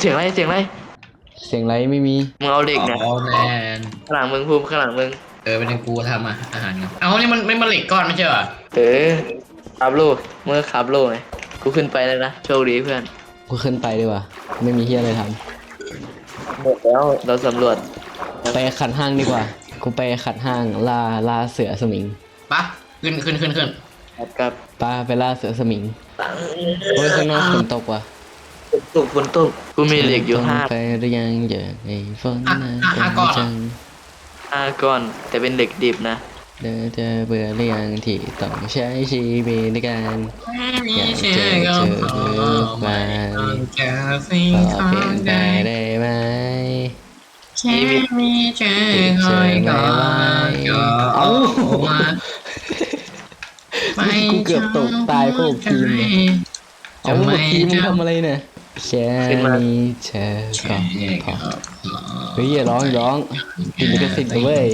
เสียงอะไรเสียงอะไรเสียงไรไม่มีมึงเอาเหล็กเนี่ยอ๋อแมนข้างหลังมึงภูมิข้างหลังมึงเออเป็นกูทำอะอาหารกันเอานี่มันไม่มาเหล็กก้อนไม่ใช่เหรอเออขับโลกเมื่อขับโลกไงกูขึ้นไปแล้วนะโชคดีเพื่อนกูขึ้นไปดีกว่าไม่มีเฮียอะไรทหมดแล้วเราสำรวจำไปขัดห้างดีกว่ากูไปขัดห้างล่าล่าเสือสมิงปะขึ้นขึ้นขึ้นขึ้นครับกับป้าไปล่าเสือสมิงโอ้ยข้างนอกฝนตกว่ะ ตกฝนตกกูมีเหล็กอยู่ห้าไปหรือยังอยากให้ฝนมาจังห้าก้อนแต่เป็นเหล็กดิบนะเดินจะเบื่อหรือยังที่ต้องใช้ชีวิตในการมีเชื่อก็พอไม่ต้อเจอสิ่งขขอเปลี่ยนไปใดได้ไหมแค่มีเชื่อก็ก็เอาไม่กูเกือบตกตายเพราะทีมเอาหมดทีมมึงทำอะไรเนี่ย แค่มีเธอก็พอเฮ้ยอย่าร้องอย่าร้องติดลิขสิทธิ์นะเว้ย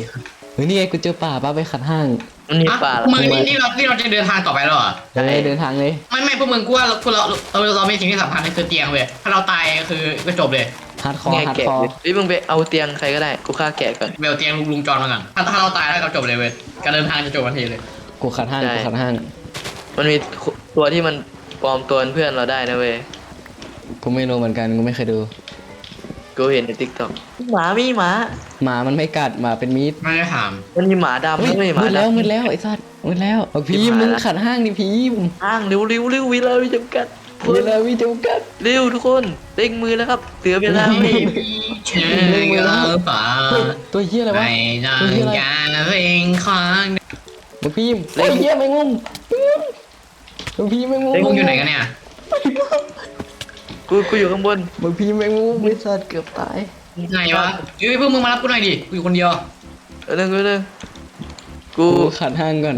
เฮ้ยนี่ไงกูเจอป่าป้าไปขัดห้าง มันมีป่าละมึงนี่นี่เรานี่เราจะเดินทางต่อไปแล้วเหรอเฮ้ยเดินทางเลยไม่ไม่พวกมึงกูว่าเราเราเราเรามีสิ่งที่สำคัญคือเตียงเว้ยถ้าเราตายคือก็จบเลยฮาร์ดคอร์แง่ฮาร์ดแกะคอร์เฮ้ยมึงไปเอาเตียงใครก็ได้กูฆ่าแกะก่อนเบลเตียงลุงลุงจอนมาก่อนถ้าถ้าเราตายแล้วเราจบเลยเว้ยการเดินทางจะจบทันทีเลยกูขัดห้างกูขัดห้าง มันมีตัวที่มันปลอมตัวเป็นเพื่อนเราได้นะเว้ย กูไม่รู้เหมือนกันกูไม่เคยดู กูเห็นในทิกตอกหมามีหมา หมามันไม่กัดหมาเป็นมิตรไม่ได้ถาม มันมีหมาดำเฮ้ยนะเว้ยหมืมาดแล้วดำมืดแล้วไอ้สัตว์มืดแล้วเอาพีชิมบหายมึงละขัดห้างดิพีมห้างเร็วเร็วเร็วเวลาไม่จำกัดเวลาวิจำกัดเร็วทุกคนเร่งมือแล้วครับเตือเวลาไม่เชื่อก็ป่าเฮ้ยตัวเฮียอะไรวะ ไม่ต้องการเพลงของบักพีมไอ้เฮียไม่งุ่มบักพีมไม่งุ่มพวกอยู่ไหนกันเนี่ย กูกูอยู่ข้างบนบักพีมไม่งุ่มไอ้สัตว์เกือบตายไหนวะเอ้ยพวกมึงมารับกูหน่อยดิกูอยู่คนเดียวเออเรื่องกูเรื่องกูกูขัดห้างก่อน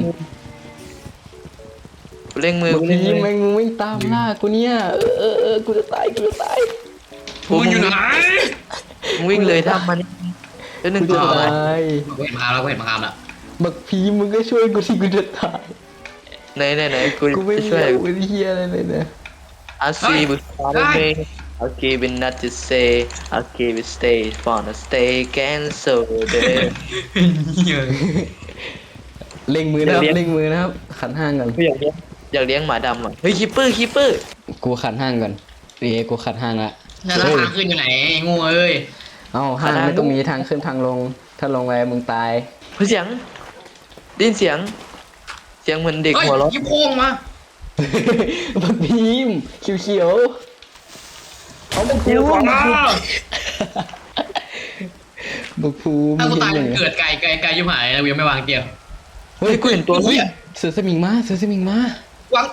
กูเร่งมือบักกูพีเร่งมมือไม่งุ่มวิ่งตามล่ากูเนี่ยเออเออเออกูจะตายกูจะตายมึงอยู่ไหนมึงวิ่งเลยทับมันแล้วหนึ่งกูตัวจะอะไรตายกูเห็นมาแล้วกูเห็นมาแล้วบักพีมมึงก็ช่วยกูที่กูจะตายไหนไหนไหนกูกูไม่จะมีช่วยอาวุธเฮียอะไรเลยเนี่ย I'll see you follow me I'll give it not to say I'll give it stay for the stay can so there เล็งมือนะครับเดี๋ยวเล็งมือนะครับ ขัดห้างก่อนกูอยากเลี้ยงอยากเลี้ยงหมาดำอะ เฮ้ยคิปเปอร์คิปเปอร์กูขัดห้างก่อนเอ้ยกูขัดห้างละแล้วทางขึ้นอยู่ไหนไอ้งูเอ้ยเอ้าห้างไม่ต้องมีทางขึ้นทางลง ถ้าลงไปมึงตาย เฮ้ยเสียงได้ยินเสียง เสียงเหมือนเด็กเฮ้ยหัวเราะยิบโค้งมา บักพีมเขียวเขียวๆเอาบักภูมิอ้าวบักภูมิถ้ากูตายเห็กูนไหมเกิดไกลไกลไกลยิ่งหายแล้วกูยังไม่วางเตียงเฮ้ยกูเห็นตัวเฮ้ยเสือสมิงมาเสือสมิงมาวาง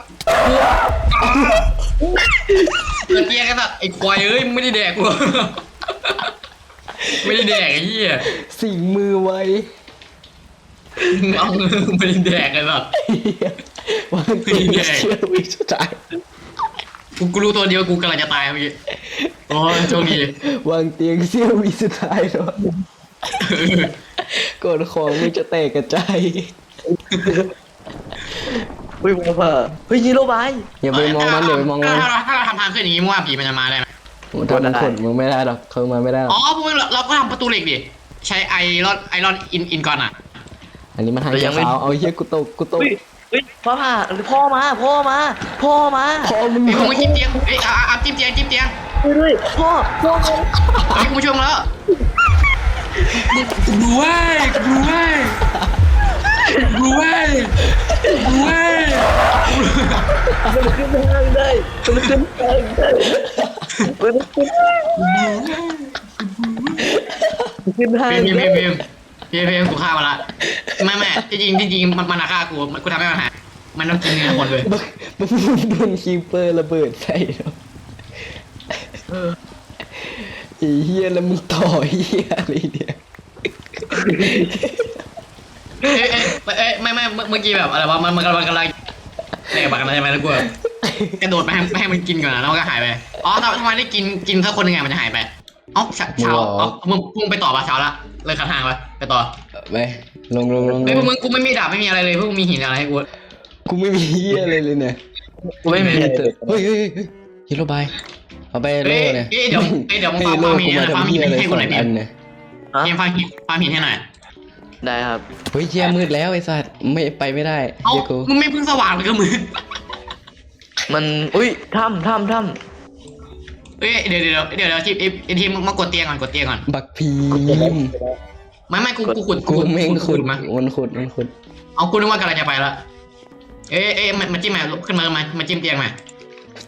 เกิดเตียงกันสัตว์ไอ้ควายเอ้ยมึงไม่ได้แดกกูไม่ได้แดกไอ้เหี้ยสิงมือไว้มึงเอาเงินไม่ได้แดกกันสัตว์ วางตีนไม่ได้เชื่อวิสุดท้ายกูกูรู้ตัวเดียวกูกำลังจะตายเมื่อกี้โอ้ยโชคดีวางเตียงเสี้ยววิสุดท้ายเนาะก่อนของมึงจะแตกกระจายเฮ้ยมาเผ่าเฮ้ยยีโร่บายอย่าไปมองมันอย่าไปมองมันถ้าเราถ้าเราทำทางขึ้นอย่างนี้มึงว่าผีมันจะมาได้ไหมโอ้ทำมันขนมึงไม่ได้หรอกเขามาไม่ได้หรอกอ๋อพวกมึงเราเราก็ทำประตูเหล็กดิใช้ไอรอนไอรอนอินอินก่อนอะ อันนี้มันทางเจ้าขาวเอาเฮียกูตกกูตก เฮ้ยเฮ้ยพ่อผ่าพ่อมาพ่อมาพ่อมาพอมึงไอ้พวกมึงจิ้มเตียงเอ้ยอะอะจิ้มเตียงจิ้มเตียงช่วยด้วยพ่อพ่อมาไอ้ยกูมาช่วยมึงแล้วกูดูเว้ยกูดูเว้ยกูดูเว้ยกูดูเว้ยมันขึ้นห้างได้มันขึ้นห้างได้มันขึ้นมันขึ้นห้างพิมพ์ได้ พิมพ์พิมพ์พิมพ์พิมพ์กูฆ่ามาละไม่ไม่ที่จริงที่จริงมันมันฆ่ากูกูทำให้มันหายมันต้องกินเนื้อคนเลยบักบักมึงโดนคีเปอร์ระเบิดใส่เนาะเออไอ้เฮียแล้วมึงต่อเฮียอะไรเนี่ยเอ้ยเอ้ยเอ้ยไม่ไม่เมื่อเมื่อกี้แบบอะไรวะมันมันกำลังกำลังเด็กบักกันใช่ไหมแล้วกูแบบกระโดดไปให้ให้มันกินก่อนนะแล้วมันก็หายไปอ๋อถ้าถ้ามันได้กินกินสักคนหนึ่งไงมันจะหายไปเอ้าเช้าเช้าเอ้ามึงมึงไปต่อปะเช้าละเลยขัดทางไป ไปต่อไปลงลงลงเฮ้ยพวกมึงกูไม่มีดาบไม่มีอะไรเลยพวกมึงมีหินอะไรให้กูกูไม่มีเฮียอะไรเลยเนี่ยกูไม่มีเฮ้ยเฮ้ยเฮ้ยเฮ้ยเฮโรบายเอาไปโล่เนี่ยเอ้ยเดี๋ยวเอ้ยเดี๋ยวมึงให้ฟังโล่ความกูเห็นมานะความทำเห็เหี้ยนเลยให้สกูอหน่อยงพี่อันเนี่ยฮะเกมความเห็นความเห็นให้หน่อยได้ครับเฮ้ยเชี่ยมืดแล้วไอ้สัตว์ไม่ไปไม่ได้เอ้าเดี๋ยวกูมึงไม่เพิ่งสว่างเลยก็มือมันอุ้ยถ้ำถ้ำถ้เอ้ยเดี๋ยวเดี๋ยวเดี๋ยวเดี๋ยวทีไอ้ทีมมากดเตียงก่อนกดเตียงก่อนบักพีม ไม่ไม่กูกูขุดกูแม่งขุดมามันขุดมันขุด เอากูนึกว่ากำลังจะไปละเอ้ยเอ้ยมามาจิ้มมาลุกขึ้นมามามาจิ้มเตียงมา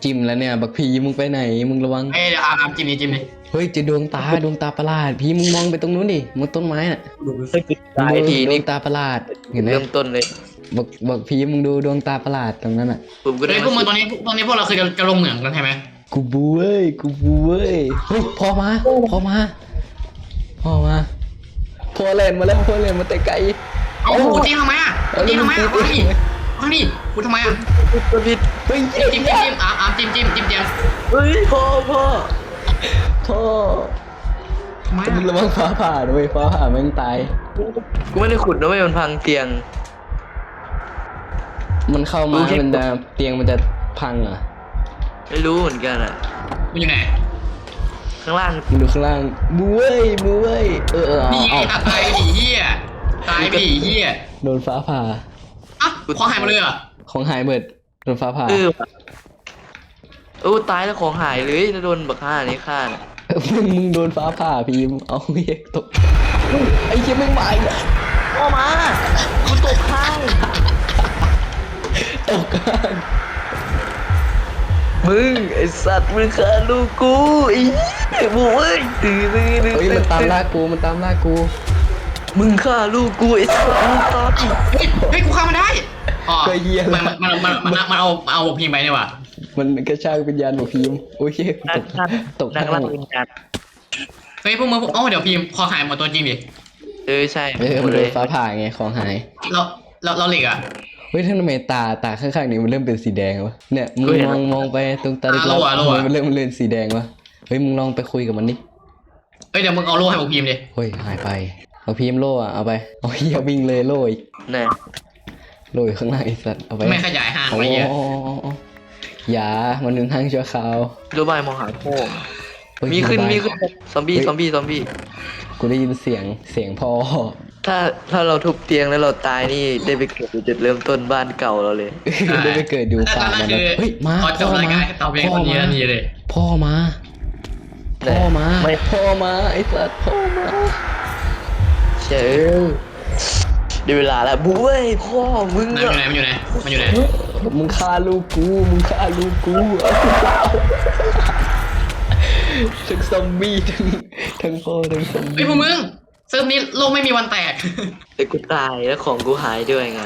จิ้มแล้วเนี่ย บักพีมึงไปไหนมึงระวังเอ้ยเดี๋ยวอาร์มจิ้มนี่จิ้มนี่เฮ้ยเจะดวงตาดวงตาประหลาดพี่มึงมองไปตรงนู้นดิมึงต้นไม้น่ะำตายทีดวนี่งตาประหลาดเห็นไหมเริ่มต้นเลยบักบักพีมึงดูดวงตาประหลาดตรงนั้นอะผมก็ได้เฮ้ยพวกมึงตอนนี้ตอนนี้พวกเราคือจะจะลงเหมืองกันใช่ไหมกูบูเว้ยกูบูเว้ยเฮ้ยพอมาพอมาพอมาพ อเล่นมาแล้วพอเล่นมาแต่ไกลเอากูจิ้มทำไมอะจิ้มทำไมอะเอาดิเอาดิกูทำไมอะก็ผิดเฮ้ยจิ้มจิ้มจิ้มจิ้มอาร์มอาร์มจิ้มจิ้มจิ้มเตียงเฮ้ยพ่อพ่อพ่อทำไมมึงอะระวังฟ้าผ่าด้วยฟ้าผ่าแม่งตายกูไม่ได้ขุดนะเว้ยมันพังเตียง มันเข้ามาโอเคมันจะเตียงมันจะพังเหรอะไม่รู้เหมือนกันอะมึงอยู่ไหน ข้างล่างมึงดูข้างล่างบูเว้ยบูเว้ยเออเออเอานี่ไงเอาตายไปดิเฮียตายไปดิเฮียโดนฟ้าผ่าอะของหายหมดเลยเหรอของหายเบิดโดนฟ้าผ่าเออว่ะโอ้ตายแล้วของหายเลยถ้าโดนบักฆ่านี่ฆ่าน่ะมึงมึงโดนฟ้าผ่าพีมเอาเฮียตกไอ้เชี่ยไม่งมาอีกแล้วพ่อมากูตกข้างตกข้าง มึงไอสัตว์มึงฆ่าลูกกูไอ้เหี้ยบุ้ยตื่นตื่นตื่นเฮ้ยมันตามล่ากูมันตามล่ากูมึงฆ่าลูกกูไอ้สัตว์มึงตายเฮ้ยเฮ้ยกูเข้ามาได้อ๋อก็เฮียมัแล้นวมันมันมันมันเอาเอาพิมพ์ไปนี่หว่ามันกระชากวิญญาณของพีมโอ้ยเฮียกูนัตกกนักตกนัข้ากงล่าวิญญาณเฮ้ยพวกมึงอ๋อเดี๋ยวพิมพ์คอหายหมดตัวจริงดิเออใช่เออหมมัดนโดเลยนฟ้าผ่าไงของหายเราเราเราเหล็กอะ เฮ้ยทำไมตาตาข้างๆนี่มันเริ่มเป็นสีแดงวะเนี่ยมึงเฮ้ยมองมองไปตรงตาเล็กอะโล่อะโล่อะทำไมมันเริ่มมันเริ่มสีแดงวะเฮ้ยมึงลองไปคุยกับมันดิเฮ้ยเดี๋ยวมึงเอาโล่ให้พวกพิมพ์ดิเฮ้ยหายไปเอาพีมโล่อะเอาไปเอาเฮียวิ่งเลยโล่อีกแน่โล่อยู่ข้างหน้าไอ้สัตว์เอาไปไม่ขยายห่างโอ้ไปโหเยอะอย่ามันเป็นทางชั่วคราวรู้บ้ายมองหาโค้งเฮ้ยมีขึ้นบ๊ายบายมีขึ้นซอมบี้ซอมบี้ซอมบี้กูได้ยินเสียงเสียงพ่อ ถ้าถ้าเราทุบเตียงแล้วเราตายนี่ได้ไปเกิดจุดเริ่มต้นบ้านเก่าเราเลย ได้ไปเกิดดูแล้วตป่าอนนั้นมันคือนะเฮ้ยมาพอจพ่อบรายมาการตอบเองคนนี้ทันทีเลยพ่อมาแต่พ่อมาไม่ พ่อมาไอ้สัตว์พ่อมาเชื่อได้เวลาแล้วบุ้ยพ่อมึงมันอยู่อะไหนมันอยู่ไหนมันอยู่ไหนมึงฆ่าลูกกูมึงฆ่าลูกกูทั้งซอมบี้ทั้งทั้งพ่อทั้งซอมเฮ้ยบี้พวกมึง เซิร์ฟนี้โลกไม่มีวันแตก แต่กูตายแล้วของกูหายด้วยไง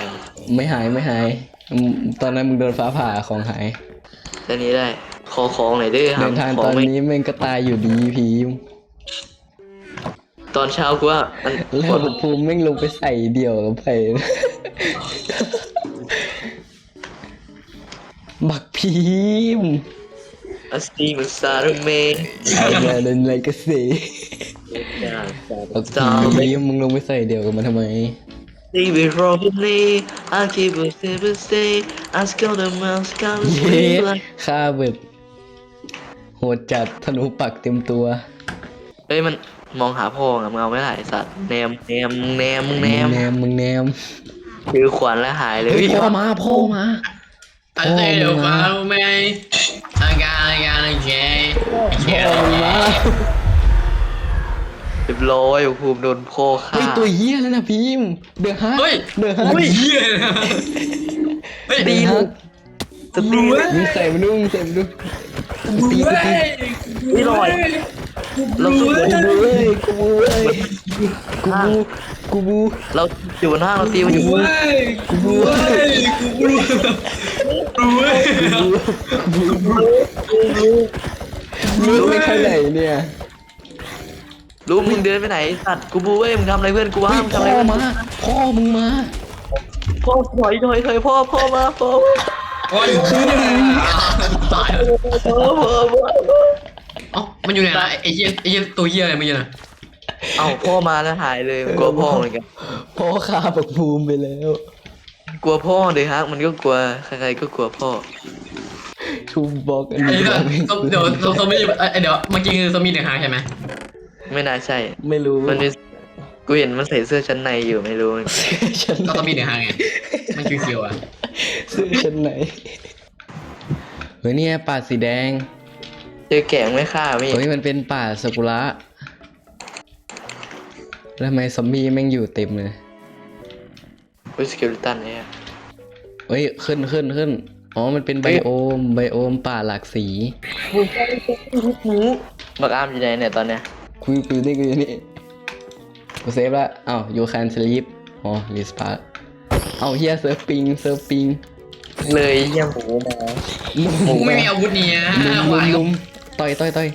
ไม่หายไม่หายอืมตอนนั้นมึงโดนฟ้าผ่าของหาย ตอนนี้ได้ ขอของหน่อยเด้อหาเดินทางขอตงอนไม่นี้แม่งก็ตายอยู่ดีพีมตอนเช้ากูว่ามันแล้วภูมิแม่งลงไปใส่เดี่ยวกับไป บักพีมอัสตีมันซารุเมะไอ้เดินอะไรก็ เสียบักซารุพีเมะมมึงลงไปใส่เดี่ยวกับมันทำไม They will probably I keep a stable stay I scale the mouse count เย้ the ฆ่าเบิดโหดจัดธนูปักเต็มตัวเฮ้ยมันมองหาพ่อไงมึงเอาไม่ได้ไอ้สัตว์แนมแนมแนมมึงแนมึงมแนมมึงแนมถือขวานแล้วหายเลยเฮ้ยพ่อมาพ่อมาอันเดียวมาไหมอาการอาการแกแก พ่อมึงมา เรียบร้อยภูมิโดนพ่อฆ่า เฮ้ยตัวเหี้ยแล้วนะพีมเดือดฮะเฮ้ย เดือดฮะเฮ้ยเฮียเฮ้ยเดือดฮะสตีนมึงใส่มาดูมึงใส่มาดูตีกูตีไม่ลอยเราสู้กูบูเว้ยกูบูเว้ยกูบูกูบูเราอยู่บนห้างเราตีมันอยู่กูบูเว้ยรู้ไม่แค่ไหนเนี่ย รู้มึงเดินไปไหนไอ้สัตว์กูบูเว้ยมึงทำอะไรเพื่อนกูวะเฮ้ยมึงพ่ทำอะไรอเพื่อนมาพ่อมึงมาพ่อถอยถอยถอยพ่อพ่อมาพ่อมาโอ้ยตายพ่อพ่อพ่อเอ้ามันอยู่ไหนล่ะไอ้เหี้ยไอ้เหี้ยตัวเหี้ยอะไรมันอยู่ไหนเอ้าพ่อมาแล้วหายเลยกลัวพ่อเหมือนกันพ่อฆ่าบักภูมิไปแล้ว กลัวพ่อเลยฮะมันก็กลัวใครๆก็กลัวพ่อทูบอกอันไอ้นี้เดี๋ยวไม่เดี๋ยวเดี๋ยวซอมบี้เอ้ยเดี๋ยวเมื่อกี้คือซอมบี้หนึ่งหางใช่ไหม ไม่น่าใช่ ไม่รู้มันมีกูเห็นมันใส่เสื้อชั้นในอยู่ไม่รู้ฉันก็ซอมบี้หนึ่งหางไงมันคิวๆอะซื้อฉันไหนเฮ้ยเนี่ยป่าสีแดงเจอแกะไม่ฆ่าพี่เฮ้ยมันเป็นป่าซากุระแล้วทำไมซอมบี้แม่งอยู่เต็มเลยวิสเกลตันเนี่ยเฮ้ยขึ้นขึ้นขึ้นอ๋อมันเป็นไบโอมไบโอมป่าหลากสีบักอามอยู่ไหนเนี่ยตอนเนี้ย คุยคุยได้กูอยู่นี่กูเซฟละอ้าวยูคันสลีปอ๋อรีสปาร์เอ้าเฮียเซิร์ฟปิงเซิร์ฟปิงเลยเยี่ยมหมูมามุมกูไม่มีอาวุธนี่นะมุมหมุวามยก็มุมต่อยต่อยต่อย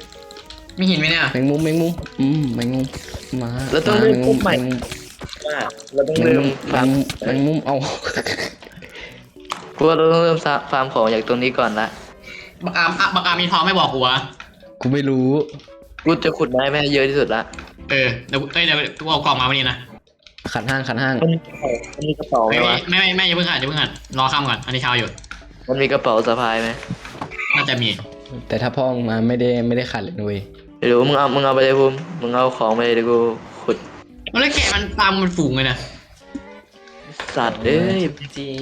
มีหินไหมเนี่ยแมงมุมแมงมุมอืมแมงมุมมาแล้วต้องมาเริ่มแมงปุ๊มุบมใหม่แมงมุมว่าเราต้องแมงเริ่มมุมแมฟาร์งมมุมแมงมุมเอากูว่าเราต้องเริ่มฟาร์มของจากตรงนี้ก่อนละบักอามอะบักอามมีทองไม่บอกกูวะกูไม่รู้ กูจะขุดไม้แม่เยอะที่สุดละเออเดี๋ยวเอ้ยเดี๋ยวกูเอากล่องมาวันนี้นะขันห้างขันห้าง มันมีกระเป๋ามันมีกระเป๋าไหมไม่วะไม่ไม่ไม่อย่าเพิ่งอ่านอย่าเพิ่งอ่านรอข้ามก่อน อันนี้เช้าอยู่ มันมีกระเป๋าสะพายไหมน่าจะมีแต่ถ้าพ่อมาไม่ได้ไม่ได้ขัดเลยนะเว้ยไม่รู้มึงเอามึงเอาไปเลยภูมิมึงเอาของไปเลยเดี๋ยวกูขุดมันเลยแกะมันตามมันฝูงเลยนะสัตว์เอ้ยจริง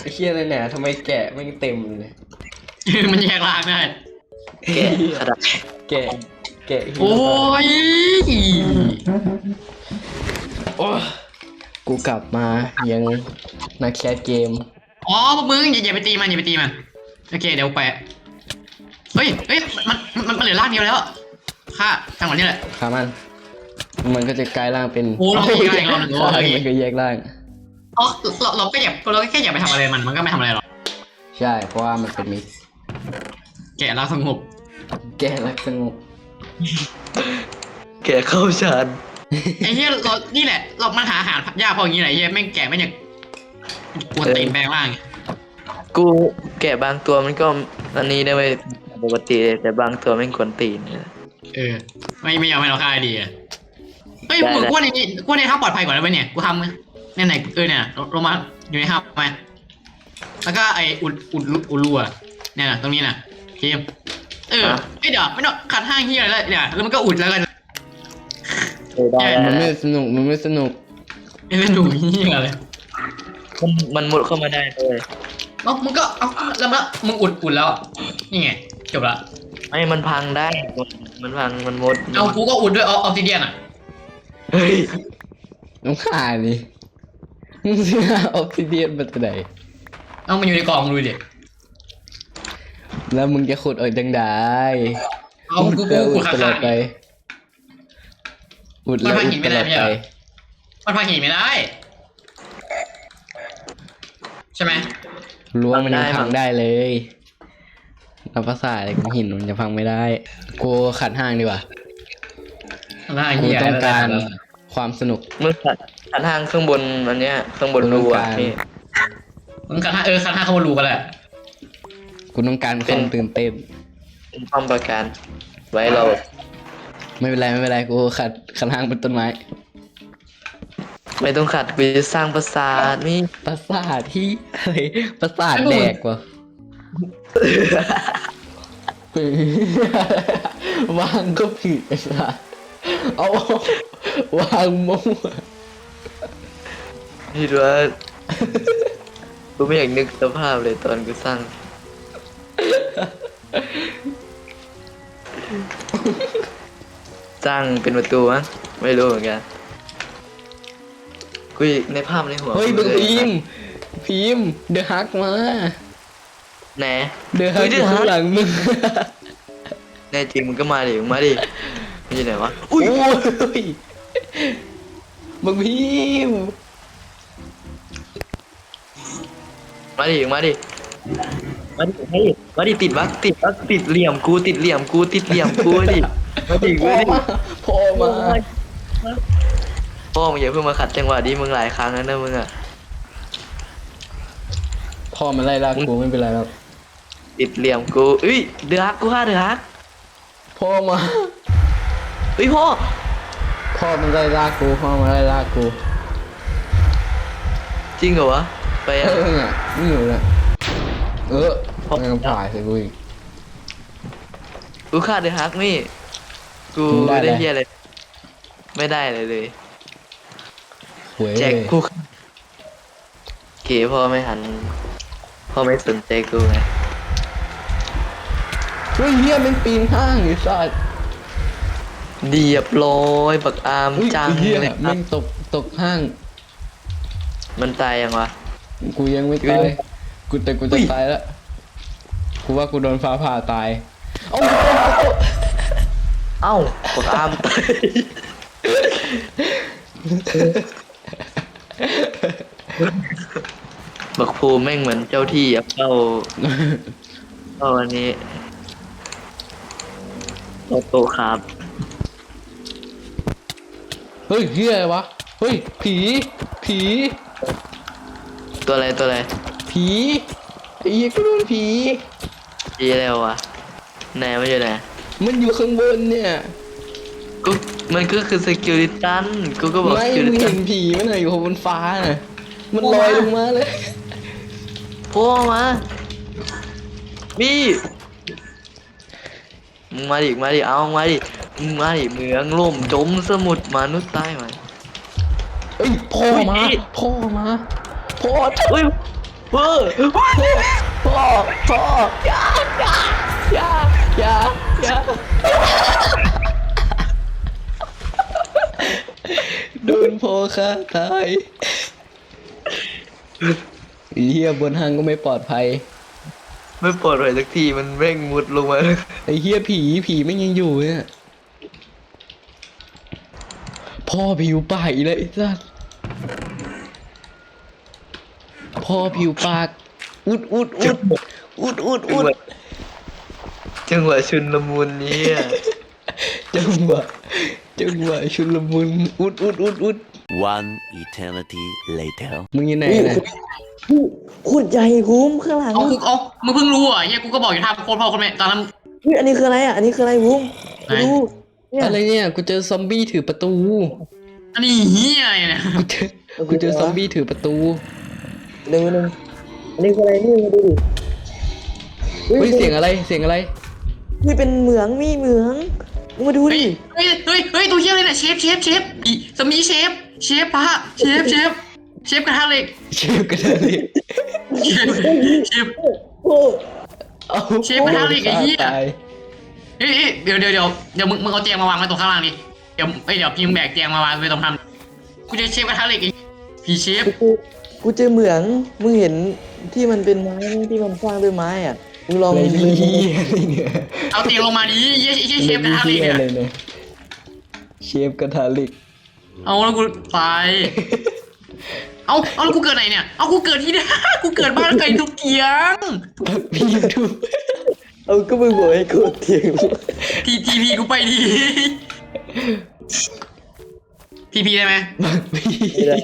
ไอ้เฮียอะไรเนี่ยทำไมแกะไม่เต็มเลย มันแยกล่างได้ แกะขนาดแกะแกะโอ้ยโอ้กูกลับมายังนักแคสเกม อ๋อพวกมึงอย่าอย่าไปตีมันอย่าไปตีมันโอเคเดี๋ยวไปเฮ้ยเฮ้ยมันมันมันมันเหลือร่างเดียวแล้วค่าจังหวะนี้แหละ ขามัน มันก็จะกลายร่างเป็นโอ้เรามีกลายร่างหนึ่งโอ้ใช่โอเค มันก็แยกร่าง อ๋อเราเราก็อย่าเราก็แค่อย่าไปทำอะไรมันมันก็ไม่ทำอะไรหรอกใช่ เพราะว่ามันเป็นมิตร แกะเราสงบแก้รักสงบ แกะเข้าชานไอ้เหี้ยเรานี่แหละ เรามันหาอาหารยากเพราะอย่างนี้แหละไอ้เหี้ยแม่งแกะไม่อยากกวนตีนแปลงร่างกูแกะบางตัวมันก็อันนี้ได้ไว้ยปกติเลยแต่บางตัวไม่งกวนตีนเนี่ย เออ ไม่ไม่ยอมให้เราฆ่าดีอะเฮ้ยได้ มึงได้กวนในนี้กวนในถ้ำปลอดภัยก่อนได้ไหมเนี่ย กูทำเนี่ยไหนเออเนี่ยลงลงมาอยู่ในถ้ำไหมแล้วก็ไออุดอุดอุดรูอะเนี่ยนะตรงนี้นะ ทีมเออไอยเดี๋ยวไม่ต้องขัดห้างเฮียอะไรแล้วเนี่ยแล้วมันก็อุดแล้วกันเออได้มันได้ไม่สนุกมันไม่สนุกไอ้เล่นดูเฮียเลยมันมันมุดเข้ามาได้เลยเอ้ามึงก็เอ้าแล้วมันมึงอุดอุดแล้วนี่ไงจบละไม่มันพังได้ มันมันพังมันมุดเอากูก็อุดด้วยออฟซิเดียนอะเฮ้ยน้องขาดิมึงซื้อออฟซิเดียนมาจากไหนเอามันอยู่ในกล่องมึงดูดิ แล้วมึงจะขุดออกจังได้เอากูกูอุกูดขาตลอขาดไปอุดแล้วมันพังอุหิดนตไม่ลได้อดไม่ใช่ไปเหรอมันพังหินไม่ได้ ใช่ไหมรั้วมันยังพังได้เลยเราภาษาอะไรกับหินมันจะพังไม่ได้ กูขัดห้างดีกว่าร่างกูเฮียต้องการความสนุกมึงขัดขัดทางข้างบนอันเนี้ยข้างบนรูอะนี่มึงคันห้าเออคันห้าเขามารูกันแหละ กูต้องการความตื่นเต้นเป็นป้อมประการ ไว้เราไม่เป็นไรไม่เป็นไรกูขัดขัดห้างเป็นต้นไม้ ไม่ต้องขัดกูจะสร้างปราสาทนี่ปราสาทที่อะไรปราสาทแดกวะวางก็ผิดไอ้สัสเอาวางมั่วคิดว่ากูไม่อยากนึกสภาพเลยตอนกูสร้าง สร้างเป็นประตูมั้งไม่รู้เหมือนกันกูในภาพในหัวเฮ้ยกูมึงลพิมพ์พิมพ์เดอะฮักมา แหน่เดอะฮัฮ้กยอยู่ข้างหลังมึงแน่จริงมึงก็มาดิมึงมาดิมันอยู่ไหนวะโอ้ยมึงพิมพ์มาดิมาดิมาดิ มาดิมาดิติดวักติดวักติดเหลี่ยมกูติดเหลี่ยมกูติดเหลี่ยมกูดิมาดิพ่อมาดิมาพ่อมา พ่อมึงอย่าเพิ่งมาขัดจังหวะดีมึงหลายครั้งแล้วนะมึงอะพ่อมันไล่ลากกูไม่เป็นไรแล้วติดเหลี่ยมกูเอ้ยเดือฮักกูฆ่าเดือฮักพ่อมาเฮ้ยพ่อพ่อมันไล่ลากกูพ่อมันไล่ลากกูจริงเหรอวะไปเออะอเนี่ยนี่อยู่เนี่ยเออเพราะ ไม่ต้องผ่ายใส่กูอีก กูฆ่าเดอะฮักนี่ กูมึงได้ได้อะไรเฮียอะไรไม่ได้เลยเลย หวยแจ็คกูเก๋พ่อไม่หัน พ่อไม่สนใจกูไงเฮ้ยเฮียมันปีนห้างไอ้สัสเดียบร้อยบักอามอุ้ยจังเฮียเลยครัแม่บงตกตกห้าง มันตายยังวะ กูยังไม่เฮ้ตายยกูแต่กูอุ้จะยตายแล้ว กูว่ากูโดนฟ้าผ่าตายเอ้าเอ้าบักอามตายบักภูมิแม่งเหมือนเจ้าที่อะเข้าเข้าอันนี้โตโตครับ เฮ้ยเฮียอะไรวะ เฮ้ย ผี ผี ตัวอะไรตัวอะไรผีไอ้เหี้ยกูโดนผี ดีแล้ววะไหนมันอยู่ไหนมันอยู่ข้างบนเนี่ย กูมันก็คือสกิลิตันกูก็บอกไม่สกิมึลิงตัเห็นนผีมันเหรออยู่บนฟ้าน่ะ มันลอยลงมาเลยโผล่มามีมึงมาดิมาดิเอามาดิมึงมาดิเมืองล่มจมสมุทรมนุษย์ใต้มาเอ้ยพ่อมา อุ๊ย พ่อมา พ่อเฮ้ยเฮ้ย พ่อพ่ออย่าอย่าอย่าอย่าโดนพ่อฆ่าตายเฮียบนห้างก็ไม่ปลอดภัย ไม่ปลอดภัยสักทีมันเร่งมุดลงมาไอ้เฮียผีผีไม่ยังอยู่เนี่ยพ่อผิวปากอีกแล้วไอ้สัสพ่อผิวปาก อุดอุดอุดอุดอุดอุดจังหวะชุนละมุนเนี่ย จังหวะจังหวะชุลมุนอุดอุดอุดอุด One eternity later. มึงอยังไงนะโคตรใหญ่ภูมิข้างหลังเอากูเอามึงเพิ่งรู้เหรอะเฮียกูก็บอกอยู่ท่าโคตรพ่อโคตรแม่ตอนนั้น เฮ้ยอันนี้คืออะไรอะอันนี้คืออะไรภูมิไหน ดูเนี่ยอะไรเนี่ย กูเจอซอมบี้ถือประตู อันนี้เฮียอะไรเนี่ยกูเจอกูเจอซอมบี้ถือประตูหนึ่งหนึ่งอั นนี้คืออะไรนี่มาดูดิเฮ้ยเสียงอะไรเสียงอะไรนี่เป็นเหมืองมีเหมืองมึงมาดูเฮ้ยดิเฮ้ยเฮ้ยเฮ้ยตัวเฮียอะไรเนี่ยเชฟเชฟเชฟอีสมีเชฟเชฟพระเชฟเชฟเชฟกระทะเหล็กเชฟกันเลยเชฟเชฟโอ้เอาเชฟกระทะเหล็กไอ้เหี้ยตายเฮ้ยเฮ้ยเดี๋ยวเดี๋ยวเดี๋ยวเดี๋ยวมึงมึงเอาเตียงมาวางไว้ตรงข้างล่างดิเดี๋ยวเอ้ยเดี๋ยวพิมพ์แบกเตียงมาวางไว้ตรงทำกูจะเชฟกระทะเหล็กไอ้พี่เชฟกูกูเจอเหมืองมึงเห็น ที่มันเป็นไม้ไหมที่มันสร้างด้วยไม้อะมึงลองอะไรดูเนี่ยอะไรเนี่ยเอาเตียงลงมาดิเหี้ยเหี้ยเชฟกระทะเหล็กอะไรเนี่ยเนี่ย เชฟกระทะเหล็ก เอาแล้วกูตาย เอาเอาแล้วกูเกิดไหนเนี่ย เอากูเกิดที่เนี่ยกูเกิดบ้านไก่ทุกเกียงพี่ยูทูบเอาก็มึงบอกให้กูเตียงทีทีพีกูไปดีทีพีได้ไหมบักพี่ไม่ได้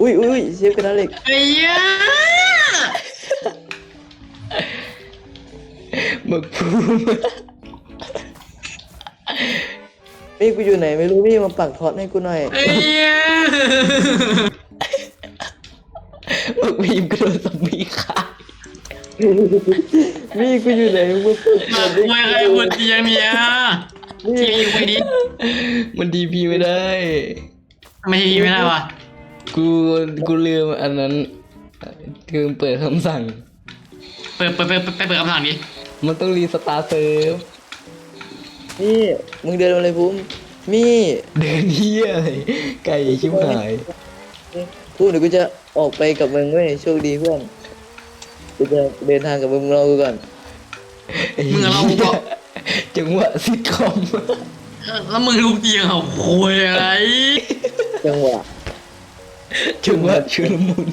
อุ้ยอุ้ยเชฟกระทะเหล็กไอ้เหี้ยบักภูมินี่กูอยู่ไหนไม่รู้พี่มาปักท็อตให้กูหน่อยไอ้เหี้ยบักพีมกระโดดซอมบี้ฆ่านี่กูอยู่ไหนมึงมาปักท็มาอตคุยใครบนเตียงเนี่ยทีพีกูไปดีมันดีพีไม่ได้ทำไมทีพีไม่ได้วะ กูกูลืมอันนั้นคือเปิดคำสั่ง เปิดเปิดเปิดเปิดเปิดคำสั่งดิมันต้องรีสตาร์เซิร์ฟนี่มึงเดินมาเลยภูมิมี่เดินเฮียอะไรไก่ชิบหายพูดเดี๋ยวกูจะออกไปกับมึงเว้ยโชคดีเพื่อนกูจะเดินทางกับมึงรอกูก่อนมึงกับเรากูก็จังหวะซิทคอมแล้วมึงลูกเตียงเหรอโวยอะไรจังหวะ จังหวะชุลมุน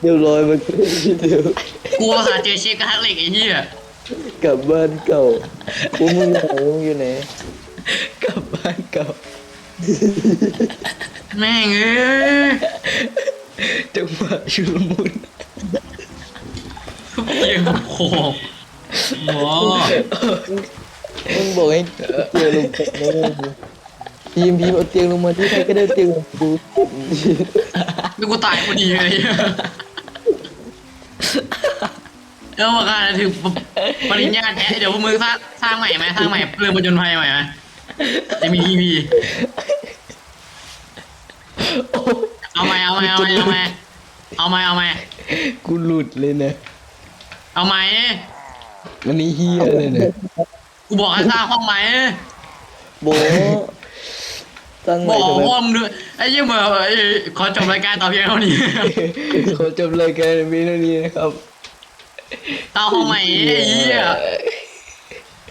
เดี๋ยวลอยมาขึ้นทีเดียวกูภาษาห์เจอเชฟกระทะเหล็กไอ้เหี้ยกลับบ้านเก่ากูมึงอยู่ไหนมึงอยู่ไหนกลับบ้านเก่าแม่งเอ้ยจังหวะชุลมุนลูกเตียงโอ้โหโอ้โหมึงบอกให้เตียงลงไปนะ ทีมทีมเอาเตียงลงมาที่ใครก็ได้เตียงลงกูแล้วกูตายพอดีเลยเออประกาศถึงปริญญาแท้เดี๋ยวพวกมึงสร้างสร้างใหม่ไหมสร้างใหม่เรื่องประจนภัยใหม่ไหมจะมี EP เอาไหมเอาไหมเอาไหมเอาไหมเอาไหมเอาไหมกูหลุดเลยนะเอาไหมมันนี่เฮียเลยเนี่ยกูบอกให้สร้างห้องไหมโบ ตั้งบไว้อกทำไมว่ามึงด้วยไอ้ยี่เหมือไอ้ขอจบรายการต่อเพียงเท่านี้ ขอจบรายการเพียงเท่านี้นะครับสร้างห้องใหม่ไอ้เหี้ย